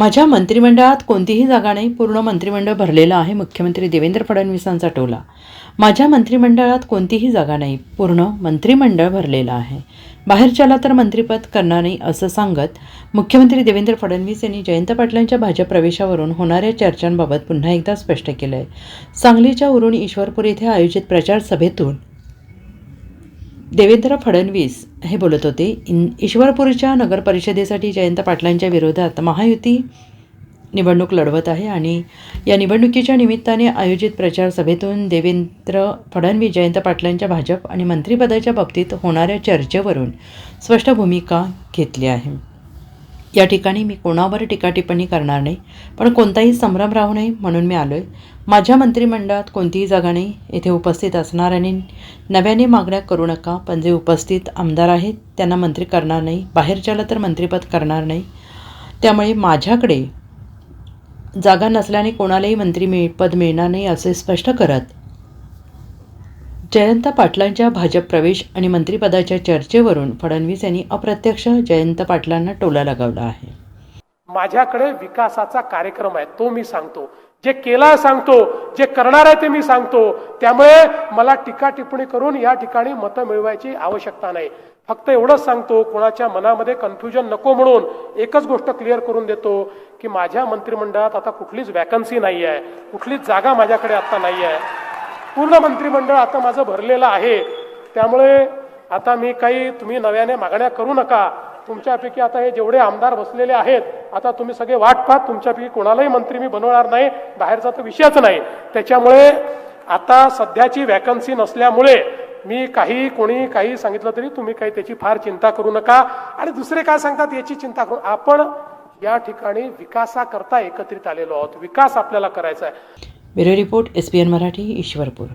माझ्या मंत्रिमंडळात कोणतीही जागा नाही पूर्ण मंत्रिमंडळ भरलेलं आहे मुख्यमंत्री देवेंद्र फडणवीसांचा टोला. माझ्या मंत्रिमंडळात कोणतीही जागा नाही पूर्ण मंत्रिमंडळ भरलेलं आहे. बाहेरच्याला तर मंत्रिपद करणार नाही असं सांगत मुख्यमंत्री देवेंद्र फडणवीस यांनी जयंत पाटलांच्या भाजप प्रवेशावरून होणाऱ्या चर्चांबाबत पुन्हा एकदा स्पष्ट केलं आहे सांगलीच्या उरुण ईश्वरपूर येथे आयोजित प्रचार सभेतून देवेंद्र फडणवीस हे बोलत होते इन ईश्वरपूरच्या नगरपरिषदेसाठी जयंत पाटलांच्या विरोधात महायुती निवडणूक लढवत आहे आणि या निवडणुकीच्या निमित्ताने आयोजित प्रचार सभेतून देवेंद्र फडणवीस जयंत पाटलांच्या भाजप आणि मंत्रिपदाच्या बाबतीत होणाऱ्या चर्चेवरून स्पष्ट भूमिका घेतली आहे. या ठिकाणी मी कोणावर टीकाटिप्पणी करणार नाही पण कोणताही संभ्रम राहू नये म्हणून मी आलो आहे माझ्या मंत्रिमंडळात कोणतीही जागा नाही येथे उपस्थित असणाऱ्यांनी नव्याने मागण्या करू नका पण जे उपस्थित आमदार आहेत त्यांना मंत्री करणार नाही बाहेरच्याला तर मंत्रिपद करणार नाही. त्यामुळे माझ्याकडे जागा नसल्याने कोणालाही मंत्री मिळ पद मिळणार नाही असे स्पष्ट करत जयंत पाटलांच्या भाजप प्रवेश आणि मंत्रिपदाच्या चर्चेवरून फडणवीस यांनी अप्रत्यक्ष जयंत पाटलांना टोला लगावला आहे. माझ्याकडे विकासाचा कार्यक्रम आहे तो मी सांगतो. जे केला सांगतो जे करणार आहे ते मी सांगतो. त्यामुळे मला टीका टिप्पणी करून या ठिकाणी मतं मिळवायची आवश्यकता नाही. फक्त एवढंच सांगतो कोणाच्या मनामध्ये कन्फ्युजन नको म्हणून एकच गोष्ट क्लिअर करून देतो की माझ्या मंत्रिमंडळात आता कुठलीच वॅकन्सी नाही आहे कुठलीच जागा माझ्याकडे आता नाही आहे पूर्ण मंत्रिमंडळ आता माझं भरलेलं आहे. त्यामुळे आता मी काही तुम्ही नव्याने मागण्या करू नका. तुमच्यापैकी आता हे जेवढे आमदार बसलेले आहेत आता तुम्ही सगळे वाट पाहत तुमच्यापैकी कोणालाही मंत्री मी बनवणार नाही बाहेरचा तर विषयच नाही. त्याच्यामुळे आता सध्याची वॅकन्सी नसल्यामुळे मी काही कोणी काही सांगितलं तरी तुम्ही काही त्याची फार चिंता करू नका. आणि दुसरे काय सांगतात याची चिंता करू आपण या ठिकाणी विकासाकरता एकत्रित आलेलो आहोत. विकास आपल्याला करायचा आहे. Bureau report S P N Marathi Ishwarpur.